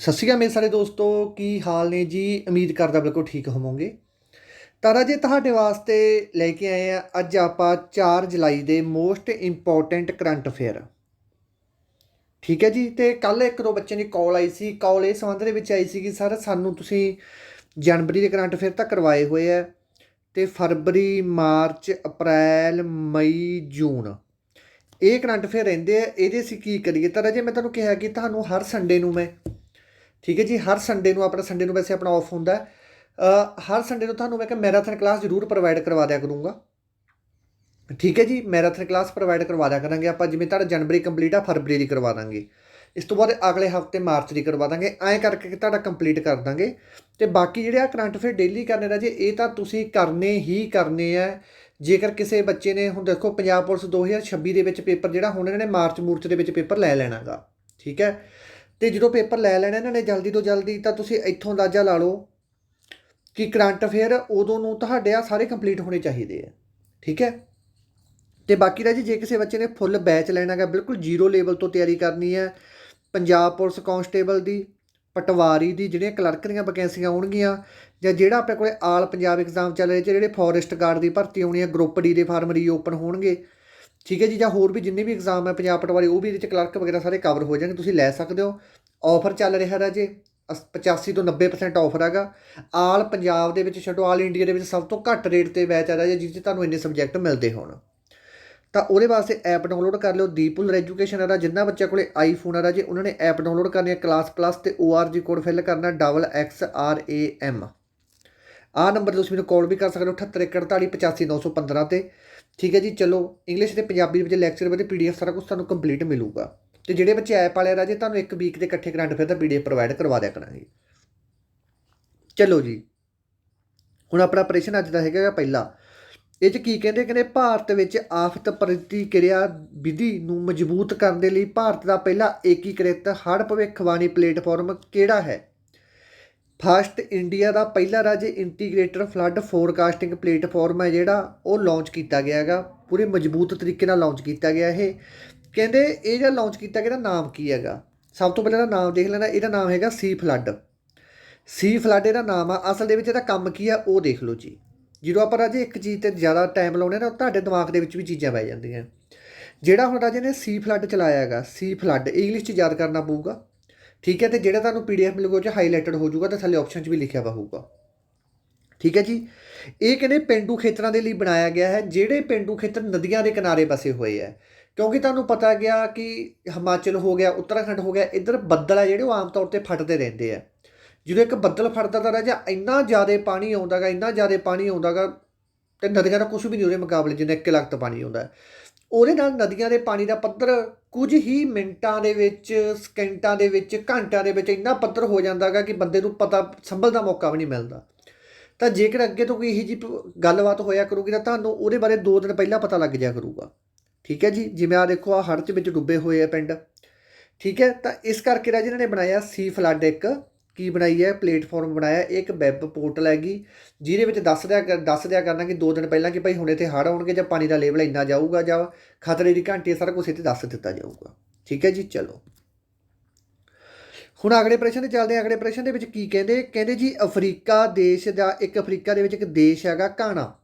ਸਤਿ ਸ਼੍ਰੀ ਅਕਾਲ ਮੇਰੇ ਸਾਰੇ ਦੋਸਤੋ, ਕੀ ਹਾਲ ਨੇ ਜੀ? ਉਮੀਦ ਕਰਦਾ ਬਿਲਕੁਲ ਠੀਕ ਹੋਵੋਗੇ। ਤਾਰਾ ਜੀ, ਤੁਹਾਡੇ ਵਾਸਤੇ ਲੈ ਕੇ ਆਏ ਆ ਅੱਜ ਆਪਾਂ 4 ਜੁਲਾਈ ਦੇ ਮੋਸਟ ਇੰਪੋਰਟੈਂਟ ਕਰੰਟ ਅਫੇਅਰ। ਠੀਕ ਹੈ ਜੀ, ਤੇ ਕੱਲ ਇੱਕ ਦੋ ਬੱਚੇ ਦੀ ਕਾਲ ਆਈ ਸੀ। ਕਾਲ ਇਹ ਸੰਬੰਧ ਦੇ ਵਿੱਚ ਆਈ ਸੀ ਕਿ, ਸਰ, ਸਾਨੂੰ ਤੁਸੀਂ ਜਨਵਰੀ ਦੇ ਕਰੰਟ ਅਫੇਅਰ ਤਾਂ ਕਰਵਾਏ ਹੋਏ ਆ ਤੇ ਫਰਵਰੀ, ਮਾਰਚ, ਅਪ੍ਰੈਲ, ਮਈ, ਜੂਨ ਇਹ ਕਰੰਟ ਅਫੇਅਰ ਰਹਿੰਦੇ ਆ। ਇਹਦੇ ਅਸੀਂ ਕੀ ਕਰੀਏ? ਤਾਰਾ ਜੀ, ਮੈਂ ਤੁਹਾਨੂੰ ਕਿਹਾ ਕਿ ਤੁਹਾਨੂੰ ਹਰ ਸੰਡੇ ਨੂੰ ਮੈਂ ਠੀਕ ਹੈ ਜੀ, ਹਰ ਸੰਡੇ ਨੂੰ, ਆਪਣਾ ਸੰਡੇ ਨੂੰ ਵੈਸੇ ਆਪਣਾ ਆਫ ਹੁੰਦਾ ਹਰ ਸੰਡੇ ਨੂੰ ਤੁਹਾਨੂੰ ਮੈਂ ਕਿ ਮੈਰਾਥਨ ਕਲਾਸ ਜ਼ਰੂਰ ਪ੍ਰੋਵਾਈਡ ਕਰਵਾ ਦਿਆ ਕਰੂੰਗਾ। ਠੀਕ ਹੈ ਜੀ ਮੈਰਾਥਨ ਕਲਾਸ ਪ੍ਰੋਵਾਈਡ ਕਰਵਾ ਦਿਆ ਕਰਾਂਗੇ ਆਪਾਂ, ਜਿਵੇਂ ਤੁਹਾਡਾ ਜਨਵਰੀ ਕੰਪਲੀਟ ਆ, ਫਰਵਰੀ ਦੀ ਕਰਵਾ ਦਾਂਗੇ। ਇਸ ਤੋਂ ਬਾਅਦ ਅਗਲੇ ਹਫ਼ਤੇ ਮਾਰਚ ਦੀ ਕਰਵਾ ਦਾਂਗੇ, ਐਂ ਕਰਕੇ ਤੁਹਾਡਾ ਕੰਪਲੀਟ ਕਰ ਦਾਂਗੇ। ਤੇ ਬਾਕੀ ਜਿਹੜੇ ਆ ਕਰੰਟ ਅਫੇਅਰ ਡੇਲੀ ਕਰਨੇ ਦਾ ਜੇ ਇਹ ਤਾਂ ਤੁਸੀਂ ਕਰਨੇ ਹੀ ਕਰਨੇ ਆ। ਜੇਕਰ ਕਿਸੇ ਬੱਚੇ ਨੇ, ਹੁਣ ਦੇਖੋ ਪੰਜਾਬ ਪੁਲਿਸ 2026 ਦੇ ਵਿੱਚ ਪੇਪਰ ਜਿਹੜਾ, ਹੁਣ ਇਹਨਾਂ ਨੇ ਮਾਰਚ ਮੂਰਚ ਦੇ ਵਿੱਚ ਪੇਪਰ ਲੈ ਲੈਣਾਗਾ। ਠੀਕ ਹੈ। ਤੇ ਜਦੋਂ ਪੇਪਰ ਲੈ ਲੈਣਾ ਇਹਨਾਂ ਨੇ ਜਲਦੀ ਤੋਂ ਜਲਦੀ, ਤਾਂ ਤੁਸੀਂ ਇੱਥੋਂ ਅੰਦਾਜ਼ਾ ਲਾ ਲਓ ਕਿ ਕਰੰਟ ਅਫੇਅਰ ਉਦੋਂ ਨੂੰ ਤੁਹਾਡੇ ਆ ਸਾਰੇ ਕੰਪਲੀਟ ਹੋਣੇ ਚਾਹੀਦੇ ਆ, ਠੀਕ ਹੈ? ਤੇ ਬਾਕੀ ਦਾ ਜੀ ਜੇ ਕਿਸੇ ਬੱਚੇ ਨੇ ਫੁੱਲ ਬੈਚ ਲੈਣਾ ਹੈਗਾ, ਬਿਲਕੁਲ ਜ਼ੀਰੋ ਲੈਵਲ ਤੋਂ ਤਿਆਰੀ ਕਰਨੀ ਹੈ, ਪੰਜਾਬ ਪੁਲਿਸ ਕਾਂਸਟੇਬਲ ਦੀ, ਪਟਵਾਰੀ ਦੀ, ਜਿਹੜੀਆਂ ਕਲਰਕ ਦੀਆਂ ਵੈਕੈਂਸੀਆਂ ਆਉਣਗੀਆਂ, ਜਾਂ ਜਿਹੜਾ ਆਪਣੇ ਕੋਲੇ ਆਲ ਪੰਜਾਬ ਐਗਜ਼ਾਮ ਚੱਲ ਰਿਹਾ, ਜਿਹੜੇ ਫੋਰੈਸਟ ਗਾਰਡ ਦੀ ਭਰਤੀ ਆਉਣੀ ਹੈ ਗਰੁੱਪ ਡੀ ਦੇ ਫਾਰਮ ਰੀਓਪਨ ਹੋਣਗੇ ਠੀਕ ਹੈ ਜੀ, ਜਾਂ ਹੋਰ ਵੀ ਜਿੰਨੇ ਵੀ ਐਗਜ਼ਾਮ ਹੈ, ਪੰਜਾਬ ਪਟਵਾਰੀ, ਉਹ ਵੀ ਇਹਦੇ ਚ ਕਲਰਕ ਵਗੈਰਾ ਸਾਰੇ ਕਵਰ ਹੋ ਜਾਣਗੇ, ਤੁਸੀਂ ਲੈ ਸਕਦੇ ਹੋ। ਆਫਰ ਚੱਲ ਰਿਹਾ ਰਾਜੇ ਅਸ- 85 ਤੋਂ 90% ਆਫਰ ਹੈਗਾ। ਆਲ ਪੰਜਾਬ ਦੇ ਵਿੱਚ ਛੱਡੋ, ਆਲ ਇੰਡੀਆ ਦੇ ਵਿੱਚ ਸਭ ਤੋਂ ਘੱਟ ਰੇਟ ਤੇ ਬੈਚ ਆ ਰਾਜੇ ਜਿਸ 'ਚ ਤੁਹਾਨੂੰ ਇੰਨੇ ਸਬਜੈਕਟ ਮਿਲਦੇ ਹੋਣ। ਤਾਂ ਉਹਦੇ ਵਾਸਤੇ ਐਪ ਡਾਊਨਲੋਡ ਕਰ ਲਿਓ, ਦੀਪੁਲ ਐਜੂਕੇਸ਼ਨ ਆ ਜਿੰਨਾ ਬੱਚਿਆਂ ਕੋਲੇ ਆਈਫੋਨ ਆ ਰਾਜੇ ਉਹਨਾਂ ਨੇ ਐਪ ਡਾਊਨਲੋਡ ਕਰਨੀ ਹੈ ਕਲਾਸ ਪਲੱਸ ਤੇ ORG ਕੋਡ ਫਿਲ ਕਰਨਾ double X R A M ਆਹ ਨੰਬਰ ਤੁਸੀਂ ਮੈਨੂੰ ਕਾਲ ਵੀ ਕਰ ਸਕਦੇ ਹੋ 7841485915 ਤੇ। ਠੀਕ ਹੈ ਜੀ, ਚਲੋ ਇੰਗਲਿਸ਼ ਤੇ ਪੰਜਾਬੀ ਵਿੱਚ ਲੈਕਚਰ ਵਿੱਚ ਪੀਡੀਐਫ ਸਾਰਾ ਕੁਝ ਤੁਹਾਨੂੰ ਕੰਪਲੀਟ ਮਿਲੂਗਾ। ਤੇ ਜਿਹੜੇ ਬੱਚੇ ਐਪ ਵਾਲੇ ਰਾਜੇ, ਤੁਹਾਨੂੰ ਇੱਕ ਵੀਕ ਦੇ ਇਕੱਠੇ ਕਰੰਟ ਫਿਰ ਦਾ ਪੀਡੀਐਫ ਪ੍ਰੋਵਾਈਡ ਕਰਵਾ ਦਿਆ ਕਰਾਂਗੇ। ਚਲੋ ਜੀ, ਹੁਣ ਆਪਣਾ ਆਪਰੇਸ਼ਨ ਅੱਜ ਦਾ ਹੈਗਾ ਪਹਿਲਾ। ਇਹ ਚ ਕੀ ਕਹਿੰਦੇ ਕਹਿੰਦੇ ਭਾਰਤ ਵਿੱਚ ਆਫਤ ਪ੍ਰਤੀਕਿਰਿਆ ਵਿਧੀ ਨੂੰ ਮਜ਼ਬੂਤ ਕਰਨ ਦੇ ਲਈ ਭਾਰਤ ਦਾ ਪਹਿਲਾ ਏਕੀਕ੍ਰਿਤ ਹੜ੍ਹ ਭਵਿੱਖਬਾਣੀ ਪਲੇਟਫਾਰਮ ਕਿਹੜਾ ਹੈ? ਫਸਟ ਇੰਡੀਆ ਦਾ ਪਹਿਲਾ ਰਾਜ ਇੰਟੀਗ੍ਰੇਟਡ ਫਲੱਡ ਫੋਰਕਾਸਟਿੰਗ ਪਲੇਟਫਾਰਮ ਹੈ ਜਿਹੜਾ ਉਹ ਲਾਂਚ ਕੀਤਾ ਗਿਆ ਹੈਗਾ। ਪੂਰੇ ਮਜ਼ਬੂਤ ਤਰੀਕੇ ਨਾਲ ਲਾਂਚ ਕੀਤਾ ਗਿਆ ਇਹ। ਕਹਿੰਦੇ ਇਹ ਜਿਹੜਾ ਲਾਂਚ ਕੀਤਾ ਗਿਆ ਇਹਦਾ ਨਾਮ ਕੀ ਹੈਗਾ? ਸਭ ਤੋਂ ਪਹਿਲਾਂ ਇਹਦਾ ਨਾਮ ਦੇਖ ਲੈਣਾ। ਇਹਦਾ ਨਾਮ ਹੈਗਾ ਸੀ ਫਲੱਡ। ਸੀ ਫਲੱਡ ਇਹਦਾ ਨਾਮ ਆ। ਅਸਲ ਦੇ ਵਿੱਚ ਇਹਦਾ ਕੰਮ ਕੀ ਆ ਉਹ ਦੇਖ ਲਓ ਜੀ। ਜਦੋਂ ਆਪਾਂ ਰਾਜੇ ਇੱਕ ਚੀਜ਼ ਤੇ ਜ਼ਿਆਦਾ ਟਾਈਮ ਲਾਉਨੇ ਨਾ ਤੁਹਾਡੇ ਦਿਮਾਗ ਦੇ ਵਿੱਚ ਵੀ ਚੀਜ਼ਾਂ ਪੈ ਜਾਂਦੀਆਂ। ਜਿਹੜਾ ਹੁਣ ਰਾਜੇ ਨੇ ਸੀ ਫਲੱਡ ਚਲਾਇਆ ਹੈਗਾ, ਸੀ ਫਲੱਡ। ਇੰਗਲਿਸ਼ 'ਚ ਯਾਦ ਕਰਨਾ ਪਊਗਾ। ਠੀਕ ਹੈ, ਤੇ ਜਿਹੜਾ ਤੁਹਾਨੂੰ ਪੀਡੀਐਫ ਮਿਲੂਗਾ, ਉਹ 'ਚ ਹਾਈਲਾਈਟਡ ਹੋ ਜਾਊਗਾ, ਤੇ ਥੱਲੇ ਆਪਸ਼ਨ 'ਚ ਵੀ ਲਿਖਿਆ ਵਾ ਹੋਊਗਾ। ਠੀਕ ਹੈ ਜੀ? ਇਹ ਕਹਿੰਦੇ ਪਿੰਡੂ ਖੇਤਰਾਂ ਦੇ ਲਈ ਬਣਾਇਆ ਗਿਆ ਹੈ, ਜਿਹੜੇ ਪਿੰਡੂ ਖੇਤਰ ਨਦੀਆਂ ਦੇ ਕਿਨਾਰੇ ਬਸੇ ਹੋਏ ਹੈ। ਕਿਉਂਕਿ ਤੁਹਾਨੂੰ ਪਤਾ ਗਿਆ ਕਿ ਹਿਮਾਚਲ ਹੋ ਗਿਆ, ਉੱਤਰਾਖੰਡ ਹੋ ਗਿਆ, ਇੱਧਰ ਬੱਦਲ ਆ ਜਿਹੜੇ, ਉਹ ਆਮ ਤੌਰ ਤੇ ਫਟਦੇ ਰਹਿੰਦੇ ਆ। ਜਦੋਂ ਇੱਕ ਬੱਦਲ ਫਟਦਾ ਤਾਂ ਰਾਜਾ, ਇੰਨਾ ਜ਼ਿਆਦਾ ਪਾਣੀ ਆਉਂਦਾਗਾ ਇੰਨਾ ਜ਼ਿਆਦਾ ਪਾਣੀ ਆਉਂਦਾਗਾ ਤੇ ਨਦੀਆਂ ਦਾ ਕੁਝ ਵੀ ਨਹੀਂ, ਉਹਦੇ ਮੁਕਾਬਲੇ ਜਿੰਨਾ ਇੱਕ ਲੱਖ ਪਾਣੀ ਆਉਂਦਾ। ਉਹਦੇ ਨਾਲ ਨਦੀਆਂ ਦੇ ਪਾਣੀ ਦਾ ਪੱਧਰ ਕੁਝ ਹੀ ਮਿੰਟਾਂ ਦੇ ਵਿੱਚ, ਸਕਿੰਟਾਂ ਦੇ ਵਿੱਚ, ਘੰਟਿਆਂ ਦੇ ਵਿੱਚ ਇੰਨਾ ਪੱਧਰ ਹੋ ਜਾਂਦਾਗਾ ਕਿ ਬੰਦੇ ਨੂੰ ਪਤਾ ਸੰਭਲ ਦਾ ਮੌਕਾ ਵੀ ਨਹੀਂ ਮਿਲਦਾ। ਤਾਂ ਜੇਕਰ ਅੱਗੇ ਤੋਂ ਕੋਈ ਇਹੀ ਜੀ ਗੱਲਬਾਤ ਹੋਇਆ ਕਰੂਗੀ ਤਾਂ ਤੁਹਾਨੂੰ ਉਹਦੇ ਬਾਰੇ 2 ਦਿਨ ਪਹਿਲਾਂ ਪਤਾ ਲੱਗ ਜਾ ਕਰੂਗਾ। ਠੀਕ ਹੈ ਜੀ? ਜਿਵੇਂ ਆ ਦੇਖੋ ਆ ਹੜ੍ਹ ਚ ਵਿੱਚ ਡੁੱਬੇ ਹੋਏ ਆ ਪਿੰਡ। ਠੀਕ ਹੈ? ਤਾਂ ਇਸ ਕਰਕੇ ਰਾਜ ਇਹਨਾਂ ਨੇ ਬਣਾਇਆ ਸੀ ਫਲੱਡ ਇੱਕ। ਕੀ ਬਣਾਈ ਹੈ, ਪਲੇਟਫਾਰਮ ਬਣਾਇਆ ਇੱਕ ਵੈਬ ਪੋਰਟਲ ਹੈਗੀ, ਜਿਹਦੇ ਵਿੱਚ ਦੱਸ ਦਿਆ ਕਰ- ਦੱਸ ਦਿਆ ਕਰਨਾ ਕਿ 2 ਦਿਨ ਪਹਿਲਾਂ ਕਿ ਭਾਈ ਹੁਣ ਇੱਥੇ ਹੜ੍ਹ ਆਉਣਗੇ ਜਾਂ ਪਾਣੀ ਦਾ ਲੈਵਲ ਇੰਨਾ ਜਾਊਗਾ ਜਾਂ ਖਤਰੇ ਦੀ ਘੰਟੀ ਸਾਰਾ ਕੁਝ ਇੱਥੇ ਦੱਸ ਦਿੱਤਾ ਜਾਊਗਾ। ਠੀਕ ਹੈ ਜੀ, ਚਲੋ। ਹੁਣ ਅਗਲੇ ਪ੍ਰਸ਼ਨ ਤੇ ਚੱਲਦੇ ਹਾਂ, ਅਗਲੇ ਪ੍ਰਸ਼ਨ ਦੇ ਵਿੱਚ ਕੀ ਕਹਿੰਦੇ? ਕਹਿੰਦੇ ਜੀ, ਅਫਰੀਕਾ ਦੇਸ਼ ਦਾ ਇੱਕ, ਅਫਰੀਕਾ ਦੇ ਵਿੱਚ ਇੱਕ ਦੇਸ਼ ਹੈਗਾ ਘਾਣਾ।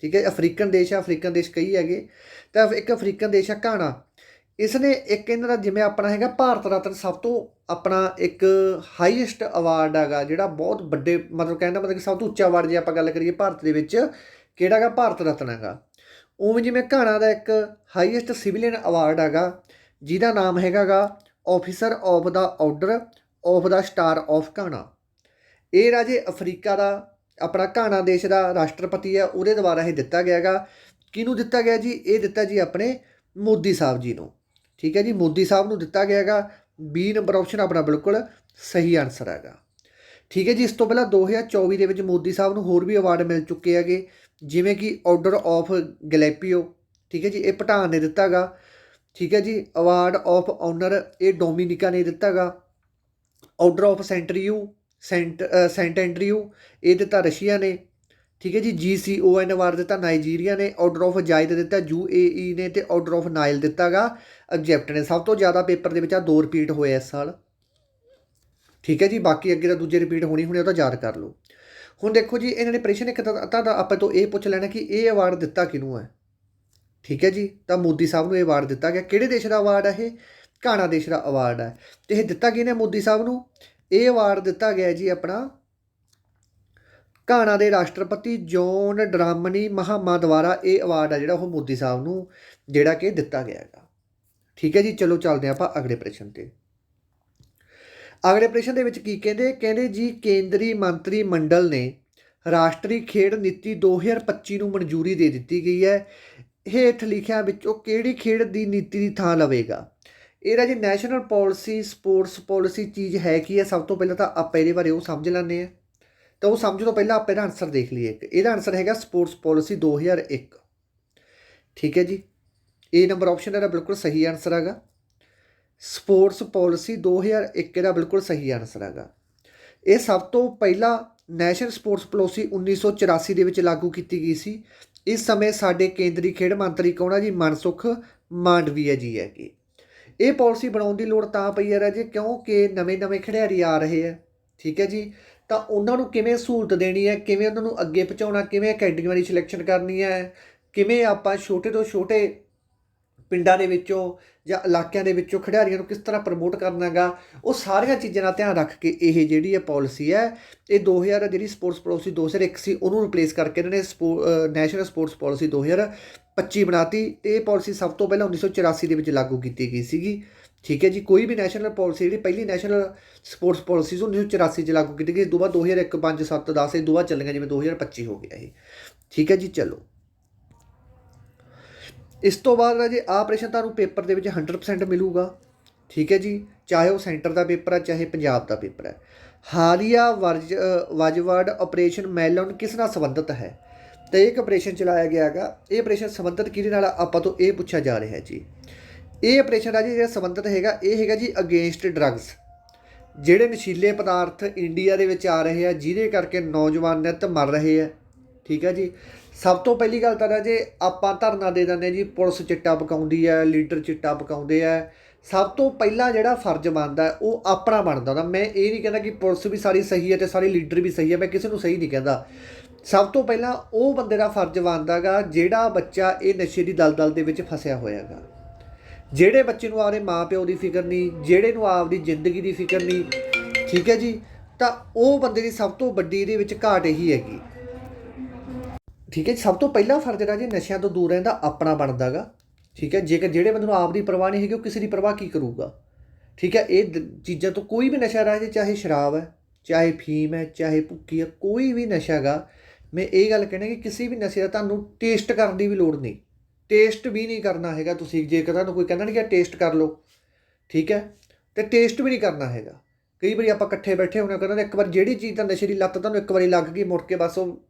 ਠੀਕ ਹੈ, ਅਫਰੀਕਨ ਦੇਸ਼ ਹੈ, ਅਫਰੀਕਨ ਦੇਸ਼ ਕਈ ਹੈਗੇ। ਤਾਂ ਇੱਕ ਅਫਰੀਕਨ ਦੇਸ਼ ਹੈ ਘਾਣਾ। ਇਸ ਨੇ ਇੱਕ ਇਹਨਾਂ ਦਾ ਜਿਵੇਂ ਆਪਣਾ ਹੈਗਾ ਭਾਰਤ ਰਤਨ ਸਭ ਤੋਂ ਆਪਣਾ ਇੱਕ ਹਾਈਐਸਟ ਅਵਾਰਡ ਹੈਗਾ ਜਿਹੜਾ ਬਹੁਤ ਵੱਡੇ ਮਤਲਬ ਕਹਿੰਦਾ ਮਤਲਬ ਕਿ ਸਭ ਤੋਂ ਉੱਚਾ ਅਵਾਰਡ ਜੇ ਆਪਾਂ ਗੱਲ ਕਰੀਏ ਭਾਰਤ ਦੇ ਵਿੱਚ, ਕਿਹੜਾ ਹੈਗਾ? ਭਾਰਤ ਰਤਨ ਹੈਗਾ। ਉਵੇਂ ਜਿਵੇਂ ਘਾਣਾ ਦਾ ਇੱਕ ਹਾਈਐਸਟ ਸਿਵਲੀਅਨ ਅਵਾਰਡ ਹੈਗਾ, ਜਿਹਦਾ ਨਾਮ ਹੈਗਾਗਾ ਆਫੀਸਰ ਆਫ ਦਾ ਆਰਡਰ ਆਫ ਦਾ ਸਟਾਰ ਆਫ ਘਾਣਾ। ਇਹ ਰਾਜੇ ਅਫਰੀਕਾ ਦਾ ਆਪਣਾ ਘਾਣਾ ਦੇਸ਼ ਦਾ ਰਾਸ਼ਟਰਪਤੀ ਹੈ, ਉਹਦੇ ਦੁਆਰਾ ਇਹ ਦਿੱਤਾ ਗਿਆ ਹੈਗਾ ਕਿਹਨੂੰ ਦਿੱਤਾ ਗਿਆ ਜੀ? ਇਹ ਦਿੱਤਾ ਜੀ ਆਪਣੇ ਮੋਦੀ ਸਾਹਿਬ ਜੀ ਨੂੰ। ਠੀਕ ਹੈ ਜੀ, ਮੋਦੀ ਸਾਹਿਬ ਨੂੰ ਦਿੱਤਾ ਗਿਆ ਹੈਗਾ 20 ਨੰਬਰ ਆਪਸ਼ਨ ਆਪਣਾ ਬਿਲਕੁਲ ਸਹੀ ਆਨਸਰ ਹੈਗਾ। ਠੀਕ ਹੈ ਜੀ, ਇਸ ਤੋਂ ਪਹਿਲਾਂ 2024 ਦੇ ਵਿੱਚ ਮੋਦੀ ਸਾਹਿਬ ਨੂੰ ਹੋਰ ਵੀ ਅਵਾਰਡ ਮਿਲ ਚੁੱਕੇ ਹੈਗੇ, ਜਿਵੇਂ ਕਿ ਆਰਡਰ ਆਫ ਗਲੈਪੀਓ ਠੀਕ ਹੈ ਜੀ, ਇਹ ਭਟਾਨ ਨੇ ਦਿੱਤਾਗਾ ਠੀਕ ਹੈ ਜੀ ਅਵਾਰਡ ਆਫ ਆਨਰ ਇਹ ਡੋਮਿਨਿਕਾ ਨੇ ਦਿੱਤਾਗਾ ਆਰਡਰ ਆਫ ਸੈਂਟਰੀਯੂ ਸੈਂਟ ਸੈਂਟ ਐਂਡਰਿਊ ਇਹ ਦਿੱਤਾ ਰਸ਼ੀਆ ਨੇ। ਠੀਕ ਹੈ ਜੀ G C O N award ਦਿੱਤਾ ਨਾਈਜੀਰੀਆ ਨੇ ਆਰਡਰ ਆਫ ਜਾਇਦ ਦਿੱਤਾ ਯੂਏਈ ਨੇ ਤੇ ਆਰਡਰ ਆਫ ਨਾਈਲ ਦਿੱਤਾਗਾ। ਇਜਿਪਟ ਨੇ ਸਭ ਤੋਂ ਜ਼ਿਆਦਾ ਪੇਪਰ ਦੇ ਵਿੱਚ ਆ ਦੋ ਰਿਪੀਟ ਹੋਏ ਇਸ ਸਾਲ। ਠੀਕ ਹੈ ਜੀ, ਬਾਕੀ ਅੱਗੇ ਦਾ ਦੂਜੇ ਰਿਪੀਟ ਹੋਣੀ ਹੋਣੀ ਉਹ ਤਾਂ ਯਾਦ ਕਰ ਲਓ। ਹੁਣ ਦੇਖੋ ਜੀ, ਇਹਨਾਂ ਨੇ ਪ੍ਰਸ਼ਨ ਇੱਕ ਤਾਂ ਤਾਂ ਆਪਾਂ ਤੋਂ ਇਹ ਪੁੱਛ ਲੈਣਾ ਕਿ ਇਹ ਅਵਾਰਡ ਦਿੱਤਾ ਕਿਹਨੂੰ ਹੈ ਠੀਕ ਹੈ ਜੀ, ਤਾਂ ਮੋਦੀ ਸਾਹਿਬ ਨੂੰ ਇਹ ਅਵਾਰਡ ਦਿੱਤਾ ਗਿਆ। ਕਿਹੜੇ ਦੇਸ਼ ਦਾ ਅਵਾਰਡ ਹੈ ਇਹ? ਘਾਣਾ ਦੇਸ਼ ਦਾ ਅਵਾਰਡ ਹੈ ਤੇ ਇਹ ਦਿੱਤਾ ਕਿਹਨੇ ਮੋਦੀ ਸਾਹਿਬ ਨੂੰ? ਇਹ ਅਵਾਰਡ ਦਿੱਤਾ ਗਿਆ ਜੀ ਆਪਣਾ ਘਾਣਾ ਦੇ ਰਾਸ਼ਟਰਪਤੀ ਜੋਨ ਡਰਾਮਨੀ ਮਹਾਮਾ ਦੁਆਰਾ ਇਹ ਅਵਾਰਡ ਆ ਜਿਹੜਾ ਉਹ ਮੋਦੀ ਸਾਹਿਬ ਨੂੰ ਜਿਹੜਾ ਕਿ ਦਿੱਤਾ ਗਿਆ ਹੈਗਾ। ਠੀਕ ਹੈ ਜੀ, ਚਲੋ ਚੱਲਦੇ ਆਪਾਂ ਅਗਲੇ ਪ੍ਰਸ਼ਨ ਤੇ। ਅਗਲੇ ਪ੍ਰਸ਼ਨ ਦੇ ਵਿੱਚ ਕੀ ਕਹਿੰਦੇ? ਕਹਿੰਦੇ ਜੀ, ਕੇਂਦਰੀ ਮੰਤਰੀ ਮੰਡਲ ਨੇ ਰਾਸ਼ਟਰੀ ਖੇਡ ਨੀਤੀ 2025 ਨੂੰ ਮਨਜ਼ੂਰੀ ਦੇ ਦਿੱਤੀ ਗਈ ਹੈ। ਹੇਠ ਲਿਖਿਆ ਵਿੱਚੋਂ ਕਿਹੜੀ ਖੇਡ ਦੀ ਨੀਤੀ ਦੀ ਥਾਂ ਲਵੇਗਾ? ਇਹਦਾ ਜੀ ਨੈਸ਼ਨਲ ਪਾਲਿਸੀ ਸਪੋਰਟਸ ਪਾਲਿਸੀ ਚੀਜ਼ ਹੈ ਕੀ ਹੈ? ਸਭ ਤੋਂ ਪਹਿਲਾਂ ਤਾਂ ਆਪਾਂ ਇਹਦੇ ਬਾਰੇ ਉਹ ਸਮਝ ਲੈਂਦੇ ਆ ਤਾਂ ਉਹ ਸਮਝ ਤੋਂ ਪਹਿਲਾਂ ਆਪਾਂ ਇਹਦਾ ਆਨਸਰ ਦੇਖ ਲਈਏ। ਇਹਦਾ ਆਨਸਰ ਹੈਗਾ ਸਪੋਰਟਸ ਪਾਲਿਸੀ 2001 ਠੀਕ ਹੈ ਜੀ? ਇਹ ਨੰਬਰ ਆਪਸ਼ਨ ਇਹਦਾ ਬਿਲਕੁਲ ਸਹੀ ਆਨਸਰ ਹੈਗਾ। ਸਪੋਰਟਸ ਪਾਲਿਸੀ 2001 ਇਹਦਾ ਬਿਲਕੁਲ ਸਹੀ ਆਨਸਰ ਹੈਗਾ। ਇਹ ਸਭ ਤੋਂ ਪਹਿਲਾਂ ਨੈਸ਼ਨਲ ਸਪੋਰਟਸ ਪਾਲਿਸੀ 1984 ਦੇ ਵਿੱਚ ਲਾਗੂ ਕੀਤੀ ਗਈ ਸੀ। ਇਸ ਸਮੇਂ ਸਾਡੇ ਕੇਂਦਰੀ ਖੇਡ ਮੰਤਰੀ ਕੌਣ ਆ ਜੀ? ਮਨਸੁਖ ਮਾਂਡਵੀਆ ਜੀ ਹੈਗੇ। ਇਹ ਪਾਲਿਸੀ ਬਣਾਉਣ ਦੀ ਲੋੜ ਤਾਂ ਪਈ ਹੈ ਰਾਜੇ, ਕਿਉਂਕਿ ਨਵੇਂ-ਨਵੇਂ ਖਿਡਾਰੀ ਆ ਰਹੇ ਆ। ਠੀਕ ਹੈ ਜੀ? ਤਾਂ ਉਹਨਾਂ ਨੂੰ ਕਿਵੇਂ ਸਹੂਲਤ ਦੇਣੀ ਹੈ? ਕਿਵੇਂ ਉਹਨਾਂ ਨੂੰ ਅੱਗੇ ਪਹੁੰਚਾਉਣਾ? ਕਿਵੇਂ ਅਕੈਡਮੀਆਂ ਦੀ ਸਿਲੈਕਸ਼ਨ ਕਰਨੀ ਹੈ? ਕਿਵੇਂ ਆਪਾਂ ਛੋਟੇ ਤੋਂ ਛੋਟੇ ਪਿੰਡਾਂ ਦੇ ਵਿੱਚੋਂ ਜਾਂ ਇਲਾਕਿਆਂ ਦੇ ਵਿੱਚੋਂ ਖਿਡਾਰੀਆਂ ਨੂੰ ਕਿਸ ਤਰ੍ਹਾਂ ਪ੍ਰਮੋਟ ਕਰਨਾਗਾ ਉਹ ਸਾਰੀਆਂ ਚੀਜ਼ਾਂ ਦਾ ਧਿਆਨ ਰੱਖ ਕੇ ਇਹ ਜਿਹੜੀ ਹੈ ਪਾਲਿਸੀ ਹੈ, ਇਹ 2000 ਜਿਹੜੀ ਸਪੋਰਟਸ ਪਾਲਿਸੀ 2001 ਸੀ, ਉਹਨੂੰ ਰਿਪਲੇਸ ਕਰਕੇ ਇਹਨਾਂ ਨੇ ਨੈਸ਼ਨਲ ਸਪੋਰਟਸ ਪਾਲਿਸੀ 2025 ਬਣਾਤੀ ਤੇ ਇਹ ਪਾਲਿਸੀ ਸਭ ਤੋਂ ਪਹਿਲਾਂ 1984 ਦੇ ਵਿੱਚ ਲਾਗੂ ਕੀਤੀ ਗਈ ਸੀਗੀ। ਠੀਕ ਹੈ ਜੀ, ਕੋਈ ਵੀ ਨੈਸ਼ਨਲ ਪਾਲਿਸੀ ਜਿਹੜੀ ਪਹਿਲੀ ਨੈਸ਼ਨਲ ਸਪੋਰਟਸ ਪਾਲਿਸੀ 1984 ਚ ਲਾਗੂ ਕੀਤੀ ਗਈ ਦੋ ਦੁਬਾਰਾ 2001 5 7 10 ਇਹ ਦੁਬਾਰਾ ਚੱਲੀਆਂ, ਜਿਵੇਂ 2025 ਹੋ ਗਿਆ ਇਹ। ਠੀਕ ਹੈ ਜੀ, ਚਲੋ। ਇਸ ਤੋਂ ਬਾਅਦ ਰਾਜੇ ਆ ਪ੍ਰਸ਼ਨ ਤੁਹਾਨੂੰ ਪੇਪਰ ਦੇ ਵਿੱਚ 100% ਮਿਲੂਗਾ। ਠੀਕ ਹੈ ਜੀ, ਚਾਹੇ ਉਹ ਸੈਂਟਰ ਦਾ ਪੇਪਰ ਹੈ, ਚਾਹੇ ਪੰਜਾਬ ਦਾ ਪੇਪਰ ਹੈ। ਹਾਲੀਆ ਵਰਜ ਵਜਵਰਡ ਆਪਰੇਸ਼ਨ ਮੈਲਨ ਕਿਸ ਨਾਲ ਸੰਬੰਧਿਤ ਹੈ? ਤੇ ਇੱਕ ਆਪਰੇਸ਼ਨ ਚਲਾਇਆ ਗਿਆ ਹੈਗਾ, ਇਹ ਆਪਰੇਸ਼ਨ ਸੰਬੰਧਿਤ ਕਿਹਦੇ ਨਾਲ ਆਪਾਂ ਤੋਂ ਇਹ ਪੁੱਛਿਆ ਜਾ ਰਿਹਾ ਹੈ ਜੀ। ਇਹ ਆਪਰੇਸ਼ਨ ਰਾਜੇ ਜਿਹੜਾ ਸੰਬੰਧਿਤ ਹੈਗਾ, ਇਹ ਹੈਗਾ ਜੀ ਅਗੇਂਸਟ ਡਰੱਗਸ ਜਿਹੜੇ ਨਸ਼ੀਲੇ ਪਦਾਰਥ ਇੰਡੀਆ ਦੇ ਵਿੱਚ ਆ ਰਹੇ ਆ, ਜਿਹਦੇ ਕਰਕੇ ਨੌਜਵਾਨ ਨਿਤ ਮਰ ਰਹੇ ਆ। ਠੀਕ ਹੈ ਜੀ? ਸਭ ਤੋਂ ਪਹਿਲੀ ਗੱਲ ਤਾਂ ਜੇ ਆਪਾਂ ਧਰਨਾ ਦੇ ਦਿੰਦੇ ਜੀ, ਪੁਲਿਸ ਚਿੱਟਾ ਪਕਾਉਂਦੀ ਹੈ ਲੀਡਰ ਚਿੱਟਾ ਪਕਾਉਂਦੇ ਆ। ਸਭ ਤੋਂ ਪਹਿਲਾਂ ਜਿਹੜਾ ਫਰਜ਼ ਬਣਦਾ, ਉਹ ਆਪਣਾ ਬਣਦਾ। ਉਹਦਾ ਮੈਂ ਇਹ ਨਹੀਂ ਕਹਿੰਦਾ ਕਿ ਪੁਲਿਸ ਵੀ ਸਾਰੀ ਸਹੀ ਹੈ ਤੇ ਸਾਰੇ ਲੀਡਰ ਵੀ ਸਹੀ ਹੈ ਮੈਂ ਕਿਸੇ ਨੂੰ ਸਹੀ ਨਹੀਂ ਕਹਿੰਦਾ। ਸਭ ਤੋਂ ਪਹਿਲਾਂ ਉਹ ਬੰਦੇ ਦਾ ਫਰਜ਼ ਬਣਦਾਗਾ ਜਿਹੜਾ ਬੱਚਾ ਇਹ ਨਸ਼ੇ ਦੀ ਦਲਦਲ ਦੇ ਵਿੱਚ ਫਸਿਆ ਹੋਇਆਗਾ ਜਿਹੜੇ ਬੱਚੇ ਨੂੰ ਆਪਦੇ ਮਾਪਿਓ ਦੀ ਫਿਕਰ ਨਹੀਂ, ਜਿਹੜੇ ਨੂੰ ਆਪਦੀ ਜ਼ਿੰਦਗੀ ਦੀ ਫਿਕਰ ਨਹੀਂ, ਠੀਕ ਹੈ ਜੀ? ਤਾਂ ਉਹ ਬੰਦੇ ਦੀ ਸਭ ਤੋਂ ਵੱਡੀ ਇਹਦੇ ਵਿੱਚ ਘਾਟ ਇਹੀ ਹੈਗੀ। ਠੀਕ ਹੈ ਜੀ? ਸਭ ਤੋਂ ਪਹਿਲਾ ਫਰਜ਼ ਜਿਹੜਾ ਜੀ, ਨਸ਼ਿਆਂ ਤੋਂ ਦੂਰ ਰਹਿੰਦਾ ਆਪਣਾ ਬਣਦਾਗਾ ਠੀਕ ਹੈ? ਜੇਕਰ ਜਿਹੜੇ ਬੰਦੇ ਨੂੰ ਆਪ ਦੀ ਪਰਵਾਹ ਨਹੀਂ ਹੈਗੀ, ਉਹ ਕਿਸੇ ਦੀ ਪਰਵਾਹ ਕੀ ਕਰੂਗਾ? ਠੀਕ ਹੈ? ਇਹ ਦ- ਚੀਜ਼ਾਂ ਤੋਂ ਕੋਈ ਵੀ ਨਸ਼ਾ ਰਾਜੇ, ਚਾਹੇ ਸ਼ਰਾਬ ਹੈ, ਚਾਹੇ ਫੀਮ ਹੈ, ਚਾਹੇ ਭੁੱਕੀ ਹੈ, ਕੋਈ ਵੀ ਨਸ਼ਾ ਹੈਗਾ ਮੈਂ ਇਹ ਗੱਲ ਕਹਿਣਾ ਕਿ ਕਿਸੇ ਵੀ ਨਸ਼ੇ ਦਾ ਤੁਹਾਨੂੰ ਟੇਸਟ ਕਰਨ ਦੀ ਵੀ ਲੋੜ ਨਹੀਂ। ਟੇਸਟ ਵੀ ਨਹੀਂ ਕਰਨਾ ਹੈਗਾ ਤੁਸੀਂ, ਜੇਕਰ ਤੁਹਾਨੂੰ ਕੋਈ ਕਹਿੰਦਾ ਨਹੀਂ ਕਿ ਟੇਸਟ ਕਰ ਲਓ, ਠੀਕ ਹੈ? ਤੇ ਟੇਸਟ ਵੀ ਨਹੀਂ ਕਰਨਾ ਹੈਗਾ। ਕਈ ਵਾਰੀ ਆਪਾਂ ਇਕੱਠੇ ਬੈਠੇ ਹੋਣਾ ਕਹਿੰਦੇ ਇੱਕ ਵਾਰ ਜਿਹੜੀ ਚੀਜ਼ ਤਾਂ ਨਸ਼ੇ ਦੀ ਲੱਤ ਤੁਹਾਨੂੰ ਇੱਕ ਵਾਰੀ ਲੱਗ ਗਈ, ਮੁੜ ਕੇ ਬਸ ਉਹ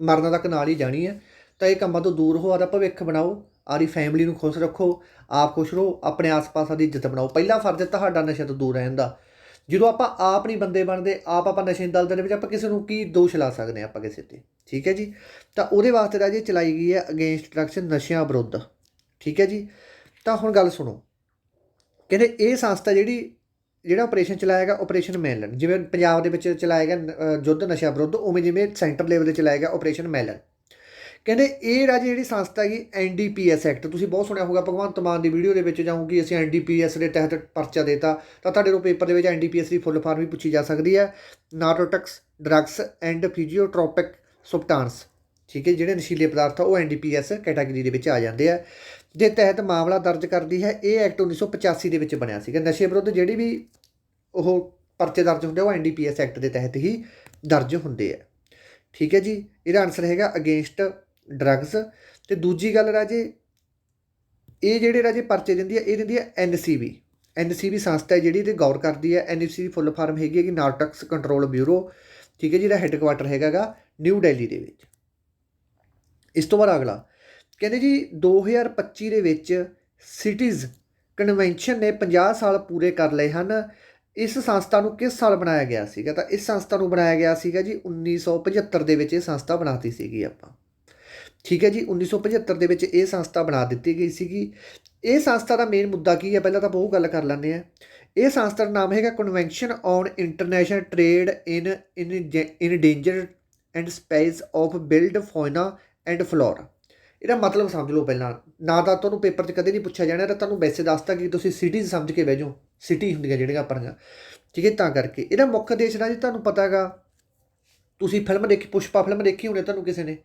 ਮਰਨ ਤੱਕ ਨਾਲ ਹੀ ਜਾਣੀ ਹੈ। ਤਾਂ ਇਹ ਕੰਮਾਂ ਤੋਂ ਦੂਰ ਹੋ ਆਦਾ ਭਵਿੱਖ ਬਣਾਓ ਆਰੀ ਫੈਮਿਲੀ ਨੂੰ ਖੁਸ਼ ਰੱਖੋ, ਆਪ ਖੁਸ਼ ਰਹੋ, ਆਪਣੇ ਆਸ-ਪਾਸ ਦੀ ਇੱਜ਼ਤ ਬਣਾਓ। ਪਹਿਲਾ ਫਰਜ਼ ਤੁਹਾਡਾ ਨਸ਼ੇ ਤੋਂ ਦੂਰ ਰਹਿਣ ਦਾ। ਜਦੋਂ ਆਪਾਂ ਆਪ ਨਹੀਂ ਬੰਦੇ ਬਣਦੇ, ਆਪ ਆਪਾਂ ਨਸ਼ੇ ਦੀ ਦੇ ਵਿੱਚ ਆਪਾਂ ਕਿਸੇ ਨੂੰ ਕੀ ਦੋਸ਼ ਲਾ ਸਕਦੇ ਹਾਂ ਆਪਾਂ ਕਿਸੇ ਤੇ, ਠੀਕ ਹੈ ਜੀ? ਤਾਂ ਉਹਦੇ ਵਾਸਤੇ ਰਾਜੇ ਚਲਾਈ ਗਈ ਹੈ ਅਗੇਂਸਟ ਡਰੱਗਸ ਨਸ਼ਿਆਂ ਵਿਰੁੱਧ, ਠੀਕ ਹੈ ਜੀ? ਤਾਂ ਹੁਣ ਗੱਲ ਸੁਣੋ। ਕਹਿੰਦੇ ਇਹ ਸੰਸਥਾ ਜਿਹੜੀ, ਜਿਹੜਾ ਆਪਰੇਸ਼ਨ ਚਲਾਇਆ ਗਿਆ ਆਪਰੇਸ਼ਨ ਮੈਲਨ ਜਿਵੇਂ ਪੰਜਾਬ ਦੇ ਵਿੱਚ ਚਲਾਇਆ ਗਿਆ ਯੁੱਧ ਨਸ਼ਾ ਵਿਰੁੱਧ, ਉਵੇਂ ਜਿਵੇਂ ਸੈਂਟਰ ਲੈਵਲ ਤੇ ਚਲਾਇਆ ਗਿਆ ਆਪਰੇਸ਼ਨ ਮੈਲਨ ਕਹਿੰਦੇ ਇਹ ਰਾਜੇ ਜਿਹੜੀ ਸੰਸਥਾ ਹੈਗੀ ਐਨਡੀਪੀਐਸ ਐਕਟ ਤੁਸੀਂ ਬਹੁਤ ਸੁਣਿਆ ਹੋਊਗਾ ਭਗਵੰਤ ਮਾਨ ਦੀ ਵੀਡੀਓ ਦੇ ਵਿੱਚ ਜਾਊਂ ਕਿ ਅਸੀਂ ਐਨਡੀਪੀਐਸ ਦੇ ਤਹਿਤ ਪਰਚਾ ਦੇਤਾ ਤਾਂ ਤੁਹਾਡੇ ਨੂੰ ਪੇਪਰ ਦੇ ਵਿੱਚ ਐਨਡੀਪੀਐਸ ਦੀ ਫੁੱਲ ਫਾਰਮ ਵੀ ਪੁੱਛੀ ਜਾ ਸਕਦੀ ਹੈ। Narcotics drugs and psychotropic substance ਠੀਕ ਹੈ ਜਿਹੜੇ ਨਸ਼ੀਲੇ ਪਦਾਰਥ ਆ ਉਹ ਐਨਡੀਪੀਐਸ ਕੈਟਾਗਰੀ ਦੇ ਵਿੱਚ ਆ ਜਾਂਦੇ ਆ। ਦੇ ਤਹਿਤ ਮਾਮਲਾ ਦਰਜ ਕਰਦੀ ਹੈ ਇਹ ਐਕਟ 1985 ਦੇ ਵਿੱਚ ਬਣਿਆ ਸੀਗਾ। ਨਸ਼ੇ ਵਿਰੁੱਧ ਜਿਹੜੀ ਵੀ ਉਹ ਪਰਚੇ ਦਰਜ ਹੁੰਦੇ ਆ, ਉਹ ਐਨਡੀਪੀਐਸ ਐਕਟ ਦੇ ਤਹਿਤ ਹੀ ਦਰਜ ਹੁੰਦੇ ਆ। ਠੀਕ ਹੈ ਜੀ ਇਹਦਾ ਆਨਸਰ ਹੈਗਾ ਅਗੇਂਸਟ ਡਰੱਗਸ ਤੇ ਦੂਜੀ ਗੱਲ ਰਾਜੇ, ਇਹ ਜਿਹੜੇ ਰਾਜੇ ਪਰਚੇ ਦਿੰਦੀ ਹੈ ਇਹ ਦਿੰਦੀ ਹੈ ਐਨਸੀਬੀ ਐਨਸੀਬੀ ਸੰਸਥਾ ਹੈ ਜਿਹੜੀ ਤੇ ਗੌਰ ਕਰਦੀ ਹੈ ਐਨਸੀਬੀ ਫੁੱਲ ਫਾਰਮ ਹੈਗੀ ਹੈ ਕਿ ਨਾਰਕੋਟਿਕਸ ਕੰਟਰੋਲ ਬਿਊਰੋ, ਠੀਕ ਹੈ ਜਿਹਦਾ ਹੈੱਡਕੁਆਟਰ ਹੈਗਾਗਾ ਨਿਊ ਦਿੱਲੀ ਦੇ ਵਿੱਚ। ਇਸ ਤੋਂ ਬਾਅਦ ਅਗਲਾ, ਕਹਿੰਦੇ ਜੀ 2025 ਦੇ ਵਿੱਚ ਸਿਟੀਜ਼ ਕਨਵੈਨਸ਼ਨ ਨੇ 50 ਸਾਲ ਪੂਰੇ ਕਰ ਲਏ ਹਨ। ਇਸ ਸੰਸਥਾ ਨੂੰ ਕਿਸ ਸਾਲ ਬਣਾਇਆ ਗਿਆ ਸੀਗਾ? ਤਾਂ ਇਸ ਸੰਸਥਾ ਨੂੰ ਬਣਾਇਆ ਗਿਆ ਸੀਗਾ ਜੀ 1975 ਦੇ ਵਿੱਚ ਇਹ ਸੰਸਥਾ ਬਣਾਤੀ ਸੀਗੀ ਆਪਾਂ। ਠੀਕ ਹੈ ਜੀ 1975 ਦੇ ਵਿੱਚ ਇਹ ਸੰਸਥਾ ਬਣਾ ਦਿੱਤੀ ਗਈ ਸੀਗੀ। ਇਹ ਸੰਸਥਾ ਦਾ ਮੇਨ ਮੁੱਦਾ ਕੀ ਹੈ? ਪਹਿਲਾਂ ਤਾਂ ਬਹੁਤ ਗੱਲ ਕਰ ਲੈਂਦੇ ਆ ਇਹ ਸੰਸਥਾ ਦਾ ਨਾਮ ਹੈਗਾ convention on international trade in in in danger and space of build fauna and flora ਇਹਦਾ ਮਤਲਬ ਸਮਝ ਲਓ ਪਹਿਲਾਂ। ਨਾ ਤਾਂ ਤੁਹਾਨੂੰ ਪੇਪਰ 'ਚ ਕਦੇ ਨਹੀਂ ਪੁੱਛਿਆ ਜਾਣਾ ਤਾਂ ਤੁਹਾਨੂੰ ਵੈਸੇ ਦੱਸਤਾ ਕਿ ਤੁਸੀਂ ਸਿਟੀਜ਼ ਸਮਝ ਕੇ ਬਹਿ ਜਾਓ। ਸਿਟੀ ਹੁੰਦੀਆਂ ਜਿਹੜੀਆਂ ਆਪਣੀਆਂ ਠੀਕ ਹੈ, ਤਾਂ ਕਰਕੇ। ਇਹਦਾ ਮੁੱਖ ਉਦੇਸ਼ ਨਾ ਜੀ ਤੁਹਾਨੂੰ ਪਤਾ ਹੈਗਾ, ਤੁਸੀਂ ਫਿਲਮ ਦੇਖੀ, ਪੁਸ਼ਪਾ ਫਿਲਮ ਦੇਖੀ ਹੋਣੀ ਤੁਹਾਨੂੰ ਕਿਸੇ ਨੇ?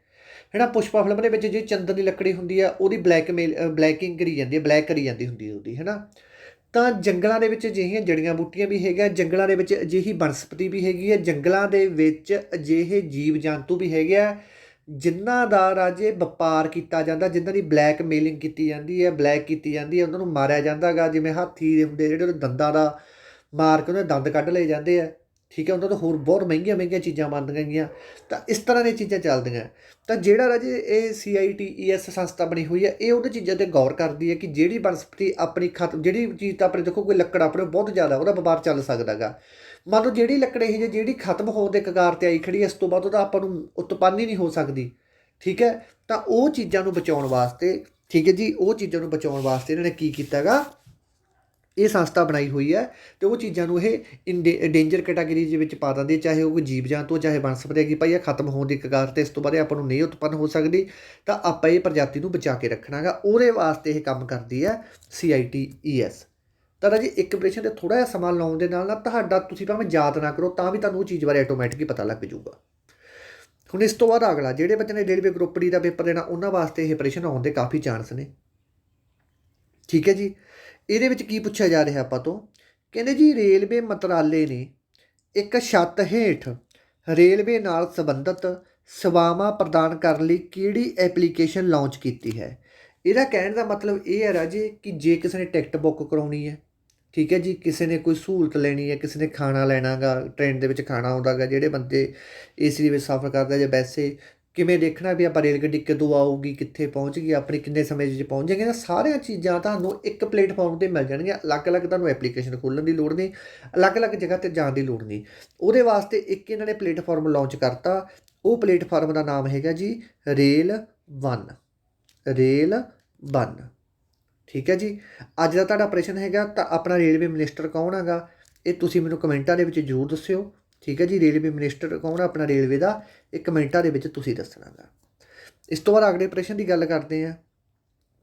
ਹੈਨਾ ਪੁਸ਼ਪਾ ਫਿਲਮ ਦੇ ਵਿੱਚ ਜਿਹੜੀ ਚੰਦਨ ਦੀ ਲੱਕੜੀ ਹੁੰਦੀ ਆ, ਉਹਦੀ ਬਲੈਕਮੇਲ ਬਲੈਕਿੰਗ ਕਰੀ ਜਾਂਦੀ ਹੈ ਬਲੈਕ ਕਰੀ ਜਾਂਦੀ ਹੁੰਦੀ ਹੈ ਉਹਦੀ, ਹੈਨਾ? ਤਾਂ ਜੰਗਲਾਂ ਦੇ ਵਿੱਚ ਅਜਿਹੀਆਂ ਜੜੀਆਂ ਬੂਟੀਆਂ ਵੀ ਹੈਗਾ ਜੰਗਲਾਂ ਦੇ ਵਿੱਚ ਅਜਿਹੀ ਬਨਸਪਤੀ ਵੀ ਹੈਗੀ ਹੈ ਜੰਗਲਾਂ ਦੇ ਵਿੱਚ ਅਜਿਹੇ ਜੀਵ ਜੰਤੂ ਵੀ ਹੈਗੇ ਆ, ਜਿਨ੍ਹਾਂ ਦਾ ਰਾਜੇ ਵਪਾਰ ਕੀਤਾ ਜਾਂਦਾ, ਜਿਨ੍ਹਾਂ ਦੀ ਬਲੈਕ ਮੇਲਿੰਗ ਕੀਤੀ ਜਾਂਦੀ ਹੈ ਬਲੈਕ ਕੀਤੀ ਜਾਂਦੀ ਹੈ ਉਹਨਾਂ ਨੂੰ ਮਾਰਿਆ ਜਾਂਦਾਗਾ, ਜਿਵੇਂ ਹਾਥੀ ਦੇ ਹੁੰਦੇ ਜਿਹੜੇ ਉਹਦੇ ਦੰਦਾਂ ਦਾ ਮਾਰ ਕੇ ਉਹਦੇ ਦੰਦ ਕੱਢ ਲਏ ਜਾਂਦੇ ਆ। ਠੀਕ ਹੈ, ਉਹਨਾਂ ਤੋਂ ਹੋਰ ਬਹੁਤ ਮਹਿੰਗੀਆਂ ਮਹਿੰਗੀਆਂ ਚੀਜ਼ਾਂ ਬਣਦੀਆਂ ਗਈਆਂ। ਤਾਂ ਇਸ ਤਰ੍ਹਾਂ ਦੀਆਂ ਚੀਜ਼ਾਂ ਚੱਲਦੀਆਂ। ਤਾਂ ਜਿਹੜਾ ਰਾਜੇ ਇਹ ਸੀਆਈਟੀਈਐਸ ਸੰਸਥਾ ਬਣੀ ਹੋਈ ਹੈ, ਇਹ ਉਹਨਾਂ ਚੀਜ਼ਾਂ ਤੇ ਗੌਰ ਕਰਦੀ ਹੈ ਕਿ ਜਿਹੜੀ ਬਨਸਪਤੀ ਆਪਣੀ ਖਤਮ ਜਿਹੜੀ ਚੀਜ਼ ਤਾਂ ਆਪਣੇ ਦੇਖੋ, ਕੋਈ ਲੱਕੜ ਆਪਣੇ ਬਹੁਤ ਜ਼ਿਆਦਾ, ਉਹਦਾ ਵਪਾਰ ਚੱਲ ਸਕਦਾਗਾ ਮੰਨ ਲਓ ਜਿਹੜੀ ਲੱਕੜ ਇਹ ਜਿਹੀ ਜਿਹੜੀ ਖਤਮ ਹੋਣ ਦੇ ਕਗਾਰ ਤੇ ਆਈ ਖੜੀ ਇਸ ਤੋਂ ਬਾਅਦ ਉਹਦਾ ਆਪਾਂ ਨੂੰ ਉਤਪੰਨ ਹੀ ਨਹੀਂ ਹੋ ਸਕਦੀ। ਠੀਕ ਹੈ, ਤਾਂ ਉਹ ਚੀਜ਼ਾਂ ਨੂੰ ਬਚਾਉਣ ਵਾਸਤੇ, ਠੀਕ ਹੈ ਜੀ, ਉਹ ਚੀਜ਼ਾਂ ਨੂੰ ਬਚਾਉਣ ਵਾਸਤੇ ਇਹਨਾਂ ਨੇ ਕੀ ਕੀਤਾਗਾ ਇਹ ਸੰਸਥਾ ਬਣਾਈ ਹੋਈ ਹੈ ਤੇ ਉਹ ਚੀਜ਼ਾਂ ਨੂੰ ਇਹ ਡੇਂਜਰ ਕੈਟਾਗਰੀ ਦੇ ਵਿੱਚ ਪਾ ਦਿੰਦੀ ਹੈ, ਚਾਹੇ ਉਹ ਕੋਈ ਜੀਵ ਜੰਤੂ ਚਾਹੇ ਬਨਸਪਤੀ ਹੈਗੀ ਭਾਈ, ਇਹ ਖਤਮ ਹੋਣ ਦੀ ਕਗਾਰ ਤੇ ਇਸ ਤੋਂ ਬਾਅਦ ਇਹ ਆਪਾਂ ਨੂੰ ਨਹੀਂ ਉਤਪੰਨ ਹੋ ਸਕਦੀ, ਤਾਂ ਆਪਾਂ ਇਹ ਪ੍ਰਜਾਤੀ ਨੂੰ ਬਚਾ ਕੇ ਰੱਖਣਾਗਾ। ਉਹਦੇ ਵਾਸਤੇ ਇਹ ਕੰਮ ਕਰਦੀ ਹੈ ਸੀਆਈਟੀਈਐਸ ਤਾਂ ਜੀ ਇੱਕ ਆਪਰੇਸ਼ਨ ਤੇ ਥੋੜਾ ਜਿਹਾ ਸਮਾਂ ਲਾਉਣ ਦੇ ਨਾਲ ਨਾ ਤੁਹਾਡਾ ਤੁਸੀਂ ਭਾਵੇਂ ਯਾਦ ਨਾ ਕਰੋ, ਤਾਂ ਵੀ ਤੁਹਾਨੂੰ ਉਹ ਚੀਜ਼ ਬਾਰੇ ਆਟੋਮੈਟਿਕਲੀ ਪਤਾ ਲੱਗ ਜਾਊਗਾ। ਹੁਣ ਇਸ ਤੋਂ ਬਾਅਦ ਅਗਲਾ, ਜਿਹੜੇ ਬੱਚੇ ਨੇ ਰੇਲਵੇ ਗਰੁੱਪ ਡੀ ਦਾ ਪੇਪਰ ਦੇਣਾ, ਉਹਨਾਂ ਵਾਸਤੇ ਇਹ ਆਪਰੇਸ਼ਨ ਆਉਣ ਦੇ ਕਾਫੀ ਚਾਂਸ ਨੇ। ਠੀਕ ਹੈ ਜੀ? ਇਹਦੇ ਵਿੱਚ ਕੀ ਪੁੱਛਿਆ ਜਾ ਰਿਹਾ ਆਪਾਂ ਤੋਂ? ਕਹਿੰਦੇ ਜੀ, ਰੇਲਵੇ ਮੰਤਰਾਲੇ ਨੇ ਇੱਕ ਛੱਤ ਹੇਠ ਰੇਲਵੇ ਨਾਲ ਸੰਬੰਧਿਤ ਸੇਵਾਵਾਂ ਪ੍ਰਦਾਨ ਕਰਨ ਲਈ ਕਿਹੜੀ ਐਪਲੀਕੇਸ਼ਨ ਲਾਂਚ ਕੀਤੀ ਹੈ? ਇਹਦਾ ਕਹਿਣ ਦਾ ਮਤਲਬ ਇਹ ਹੈ ਰਾਜੇ ਕਿ ਜੇ ਕਿਸੇ ਨੇ ਟਿਕਟ ਬੁੱਕ ਕਰਾਉਣੀ ਹੈ, ਠੀਕ ਹੈ ਜੀ, ਕਿਸੇ ਨੇ ਕੋਈ ਸਹੂਲਤ ਲੈਣੀ ਹੈ, ਕਿਸੇ ਨੇ ਖਾਣਾ ਲੈਣਾਗਾ ਟ੍ਰੇਨ ਦੇ ਵਿੱਚ ਖਾਣਾ ਆਉਂਦਾਗਾ ਜਿਹੜੇ ਬੰਦੇ ਏਸੀ ਦੇ ਵਿੱਚ ਸਫ਼ਰ ਕਰਦਾ ਜਾਂ ਵੈਸੇ ਕਿਵੇਂ ਦੇਖਣਾ ਵੀ ਆਪਾਂ ਰੇਲ ਗੱਡੀ ਕਦੋਂ ਆਊਗੀ, ਕਿੱਥੇ ਪਹੁੰਚ ਗਈ ਆਪਣੇ ਕਿੰਨੇ ਸਮੇਂ 'ਚ ਪਹੁੰਚ ਜਾਏਗੀ ਇਹ ਸਾਰੀਆਂ ਚੀਜ਼ਾਂ ਤੁਹਾਨੂੰ ਇੱਕ ਪਲੇਟਫਾਰਮ ਤੇ ਮਿਲ ਜਾਣਗੀਆਂ। ਅਲੱਗ-ਅਲੱਗ ਤੁਹਾਨੂੰ ਐਪਲੀਕੇਸ਼ਨ ਖੋਲ੍ਹਣ ਦੀ ਲੋੜ ਨਹੀਂ, ਅਲੱਗ-ਅਲੱਗ ਜਗ੍ਹਾ ਤੇ ਜਾਣ ਦੀ ਲੋੜ ਨਹੀਂ। ਉਹਦੇ ਵਾਸਤੇ ਇੱਕ ਇਹਨਾਂ ਨੇ ਪਲੇਟਫਾਰਮ ਲਾਂਚ ਕਰਤਾ, ਉਹ ਪਲੇਟਫਾਰਮ ਦਾ ਨਾਮ ਹੈਗਾ ਜੀ ਰੇਲ 1 ਰੇਲ 1 ਠੀਕ ਹੈ ਜੀ? ਅੱਜ ਦਾ ਤੁਹਾਡਾ ਪ੍ਰਸ਼ਨ ਹੈਗਾ ਤਾਂ ਆਪਣਾ ਰੇਲਵੇ ਮਿਨਿਸਟਰ ਕੌਣ ਹੈਗਾ, ਇਹ ਤੁਸੀਂ ਮੈਨੂੰ ਕਮੈਂਟਾਂ ਦੇ ਵਿੱਚ ਜ਼ਰੂਰ ਦੱਸਿਓ। ਠੀਕ ਹੈ ਜੀ, ਰੇਲਵੇ ਮਿਨਿਸਟਰ ਕੌਣ ਹੈ ਆਪਣਾ ਰੇਲਵੇ ਦਾ ਇਹ ਕਮੈਂਟਾਂ ਦੇ ਵਿੱਚ ਤੁਸੀਂ ਦੱਸਣਾਗਾ ਇਸ ਤੋਂ ਬਾਅਦ ਅਗਲੇ ਪ੍ਰਸ਼ਨ ਦੀ ਗੱਲ ਕਰਦੇ ਆ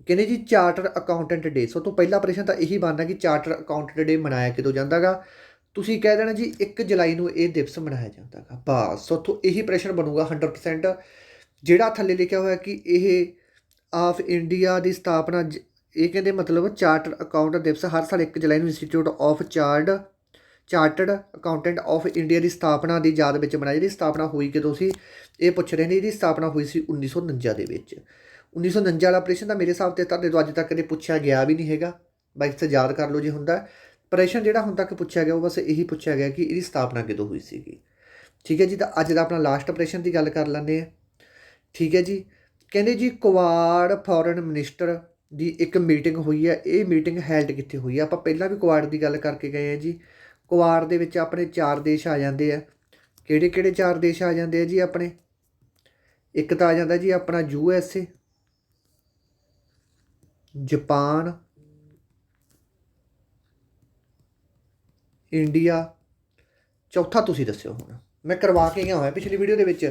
ਕਹਿੰਦੇ ਜੀ, ਚਾਰਟਰ ਅਕਾਊਂਟੈਂਟ ਡੇ। ਸੋ ਤੋਂ ਪਹਿਲਾ ਪ੍ਰਸ਼ਨ ਤਾਂ ਇਹੀ ਬਣਦਾ ਕਿ ਚਾਰਟਰ ਅਕਾਊਂਟੈਂਟ ਡੇ ਮਨਾਇਆ ਕਿਦੋਂ ਜਾਂਦਾਗਾ ਤੁਸੀਂ ਕਹਿ ਦੇਣਾ ਜੀ 1 ਜੁਲਾਈ ਨੂੰ ਇਹ ਦਿਵਸ ਮਨਾਇਆ ਜਾਂਦਾਗਾ ਬਸ, ਸੋ ਤੋਂ ਇਹੀ ਪ੍ਰਸ਼ਨ ਬਣੂਗਾ 100% ਜਿਹੜਾ ਥੱਲੇ ਲਿਖਿਆ ਹੋਇਆ ਕਿ ਇਹ ਆਫ ਇੰਡੀਆ ਦੀ ਸਥਾਪਨਾ ਜ- ਇਹ ਕਹਿੰਦੇ ਮਤਲਬ ਚਾਰਟਰ ਅਕਾਊਂਟ ਦਿਵਸ ਹਰ ਸਾਲ 1 ਜੁਲਾਈ ਨੂੰ ਇੰਸਟੀਚਿਊਟ ਆਫ ਚਾਰਡ ਚਾਰਟਰਡ ਅਕਾਊਂਟੈਂਟ ਆਫ ਇੰਡੀਆ ਦੀ ਸਥਾਪਨਾ ਦੀ ਯਾਦ ਵਿੱਚ ਮਨਾਈ ਜਿਹੜੀ ਸਥਾਪਨਾ ਹੋਈ ਕਦੋਂ ਸੀ? ਇਹ ਪੁੱਛ ਰਹੇ ਨੇ, ਇਹਦੀ ਸਥਾਪਨਾ ਹੋਈ ਸੀ 1949 ਦੇ ਵਿੱਚ। 1949 ਵਾਲਾ ਆਪਰੇਸ਼ਨ ਦਾ ਮੇਰੇ ਹਿਸਾਬ ਤੇ ਤੁਹਾਡੇ ਤੋਂ ਅੱਜ ਤੱਕ ਕਦੇ ਪੁੱਛਿਆ ਗਿਆ ਵੀ ਨਹੀਂ ਹੈਗਾ। ਬਾਈ ਤੇ ਯਾਦ ਕਰ ਲਓ ਜੇ ਹੁੰਦਾ। ਆਪਰੇਸ਼ਨ ਜਿਹੜਾ ਹੁਣ ਤੱਕ ਪੁੱਛਿਆ ਗਿਆ, ਉਹ ਬਸ ਇਹੀ ਪੁੱਛਿਆ ਗਿਆ ਕਿ ਇਹਦੀ ਸਥਾਪਨਾ ਕਿਦੋਂ ਹੋਈ ਸੀਗੀ। ਠੀਕ ਹੈ ਜੀ, ਤਾਂ ਅੱਜ ਦਾ ਆਪਣਾ ਲਾਸਟ ਆਪਰੇਸ਼ਨ ਦੀ ਗੱਲ ਕਰ ਲੈਂਦੇ ਆ ਠੀਕ ਹੈ ਜੀ, ਕਹਿੰਦੇ ਜੀ ਕੁਆਡ ਫੋਰਨ ਮਿਨਿਸਟਰ ਦੀ ਇੱਕ ਮੀਟਿੰਗ ਹੋਈ ਹੈ। ਇਹ ਮੀਟਿੰਗ ਹੈਲਡ ਕਿੱਥੇ ਹੋਈ ਹੈ? ਆਪਾਂ ਪਹਿਲਾਂ ਵੀ ਕੁਆਡ ਦੀ ਗੱਲ ਕਰਕੇ ਗਏ ਆ ਜੀ। ਕੁਆਰ ਦੇ ਵਿੱਚ ਆਪਣੇ ਚਾਰ ਦੇਸ਼ ਆ ਜਾਂਦੇ ਆ। ਕਿਹੜੇ ਕਿਹੜੇ ਚਾਰ ਦੇਸ਼ ਆ ਜਾਂਦੇ ਆ ਜੀ ਆਪਣੇ? ਇੱਕ ਤਾਂ ਆ ਜਾਂਦਾ ਜੀ ਆਪਣਾ U S A, Japan, India. ਚੌਥਾ ਤੁਸੀਂ ਦੱਸਿਓ ਹੁਣ। ਮੈਂ ਕਰਵਾ ਕੇ ਗਿਆ ਹੋਇਆ ਪਿਛਲੀ ਵੀਡੀਓ ਦੇ ਵਿੱਚ।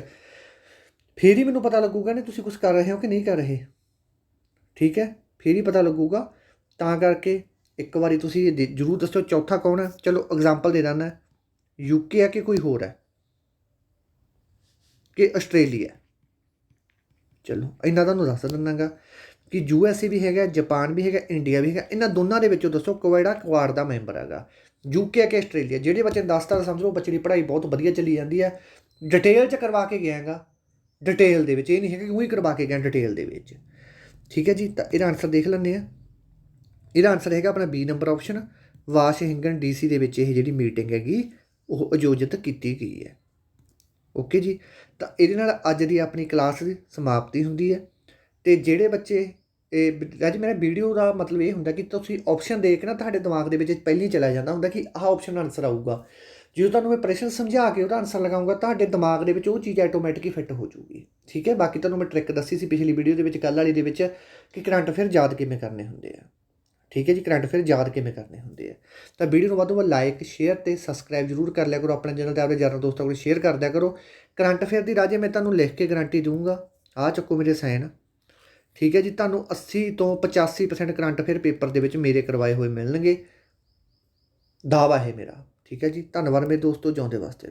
ਫੇਰ ਹੀ ਮੈਨੂੰ ਪਤਾ ਲੱਗੂਗਾ ਨੇ ਤੁਸੀਂ ਕੁਝ ਕਰ ਰਹੇ ਹੋ ਕਿ ਨਹੀਂ ਕਰ ਰਹੇ। ਠੀਕ ਹੈ? ਫੇਰ ਹੀ ਪਤਾ ਲੱਗੂਗਾ। ਤਾਂ ਕਰਕੇ ਇੱਕ ਵਾਰੀ ਤੁਸੀਂ ਦੇ- ਜ਼ਰੂਰ ਦੱਸੋ ਚੌਥਾ ਕੌਣ ਹੈ? ਚਲੋ ਐਗਜ਼ਾਮਪਲ ਦੇ ਦਿੰਦਾ। ਯੂਕੇ ਹੈ ਕਿ ਕੋਈ ਹੋਰ ਹੈ? ਕਿ ਆਸਟ੍ਰੇਲੀਆ ਚਲੋ ਇੰਨਾ ਤੁਹਾਨੂੰ ਦੱਸ ਦਿੰਦਾਗਾ ਕਿ ਯੂ ਐਸ ਏ ਵੀ ਹੈਗਾ ਜਾਪਾਨ ਵੀ ਹੈਗਾ ਇੰਡੀਆ ਵੀ ਹੈਗਾ। ਇਹਨਾਂ ਦੋਨਾਂ ਦੇ ਵਿੱਚੋਂ ਦੱਸੋ ਕਿਹੜਾ ਕੁਆਡ ਦਾ ਮੈਂਬਰ ਹੈਗਾ। ਯੂਕੇ ਕਿ ਆਸਟ੍ਰੇਲੀਆ? ਜਿਹੜੇ ਬੱਚੇ ਨੇ ਦੱਸਤਾ ਸਮਝ ਲਓ, ਬੱਚੇ ਦੀ ਪੜ੍ਹਾਈ ਬਹੁਤ ਵਧੀਆ ਚੱਲੀ ਜਾਂਦੀ ਹੈ। ਡਿਟੇਲ ਚ ਕਰਵਾ ਕੇ ਗਿਆ ਹੈਗਾ ਡਿਟੇਲ ਦੇ ਵਿੱਚ ਇਹ ਨਹੀਂ ਹੈਗਾ ਕਿ ਉਹੀ ਕਰਵਾ ਕੇ ਗਿਆ ਡਿਟੇਲ ਦੇ ਵਿੱਚ। ਠੀਕ ਹੈ ਜੀ, ਤਾਂ ਇਹਦਾ ਆਨਸਰ ਦੇਖ ਲੈਂਦੇ ਆ ਇਹਦਾ ਆਨਸਰ ਹੈਗਾ ਆਪਣਾ B number option Washington DC ਦੇ ਵਿੱਚ ਇਹ ਜਿਹੜੀ ਮੀਟਿੰਗ ਹੈਗੀ, ਉਹ ਆਯੋਜਿਤ ਕੀਤੀ ਗਈ ਹੈ। ਓਕੇ ਜੀ? ਤਾਂ ਇਹਦੇ ਨਾਲ ਅੱਜ ਦੀ ਆਪਣੀ ਕਲਾਸ ਦੀ ਸਮਾਪਤੀ ਹੁੰਦੀ ਹੈ। ਤੇ ਜਿਹੜੇ ਬੱਚੇ, ਇਹ ਅੱਜ ਮੇਰਾ ਵੀਡੀਓ ਦਾ ਮਤਲਬ ਇਹ ਹੁੰਦਾ ਕਿ ਤੁਸੀਂ ਆਪਸ਼ਨ ਦੇਖ ਨਾ ਤੁਹਾਡੇ ਦਿਮਾਗ ਦੇ ਵਿੱਚ ਪਹਿਲਾਂ ਹੀ ਚਲਾ ਜਾਂਦਾ ਹੁੰਦਾ ਕਿ ਆਹ ਆਪਸ਼ਨ ਆਨਸਰ ਆਊਗਾ। ਜਦੋਂ ਤੁਹਾਨੂੰ ਮੈਂ ਪ੍ਰਸ਼ਨ ਸਮਝਾ ਕੇ ਉਹਦਾ ਆਨਸਰ ਲਗਾਉਂਗਾ, ਤੁਹਾਡੇ ਦਿਮਾਗ ਦੇ ਵਿੱਚ ਉਹ ਚੀਜ਼ ਆਟੋਮੈਟਿਕਲੀ ਫਿੱਟ ਹੋ ਜਾਊਗੀ। ਠੀਕ ਹੈ? ਬਾਕੀ ਤੁਹਾਨੂੰ ਮੈਂ ਟ੍ਰਿਕ ਦੱਸੀ ਸੀ ਪਿਛਲੀ ਵੀਡੀਓ ਦੇ ਵਿੱਚ, ਕੱਲ੍ਹ ਵਾਲੀ ਦੇ ਵਿੱਚ, ਕਿ ਕਰੰਟ ਅਫੇਅਰ ਯਾਦ ਕਿਵੇਂ ਕਰਨੇ ਹੁੰਦੇ ਆ। ਠੀਕ ਹੈ ਜੀ, ਕਰੰਟ ਅਫੇਅਰ ਯਾਦ ਕਿਵੇਂ ਕਰਨੇ ਹੁੰਦੇ ਆ। ਤਾਂ ਵੀਡੀਓ ਨੂੰ ਵੱਧ ਤੋਂ ਵੱਧ ਲਾਈਕ ਸ਼ੇਅਰ ਤੇ ਸਬਸਕ੍ਰਾਈਬ ਜਰੂਰ ਕਰ ਲਿਆ ਕਰੋ। ਆਪਣੇ ਚੈਨਲ ਤੇ ਆਪਣੇ ਯਾਰਾਂ ਦੋਸਤਾਂ ਕੋਲ ਸ਼ੇਅਰ ਕਰ ਦਿਆ ਕਰੋ। ਕਰੰਟ ਅਫੇਅਰ ਦੀ ਰਾਜੇ ਮੈਂ ਤੁਹਾਨੂੰ ਲਿਖ ਕੇ ਗਾਰੰਟੀ ਦਊਂਗਾ। ਆ ਚੱਕੋ ਮੇਰੇ ਸਾਈਨ ਠੀਕ ਹੈ ਜੀ, ਤੁਹਾਨੂੰ 80 ਤੋਂ 85% ਕਰੰਟ ਅਫੇਅਰ ਪੇਪਰ ਦੇ ਵਿੱਚ ਮੇਰੇ ਕਰਵਾਏ ਹੋਏ ਮਿਲਣਗੇ। ਦਾਵਾ ਹੈ ਮੇਰਾ। ਠੀਕ ਹੈ ਜੀ, ਧੰਨਵਾਦ ਮੇਰੇ ਦੋਸਤੋ, ਜਿਉਂਦੇ ਵਾਸਤੇ।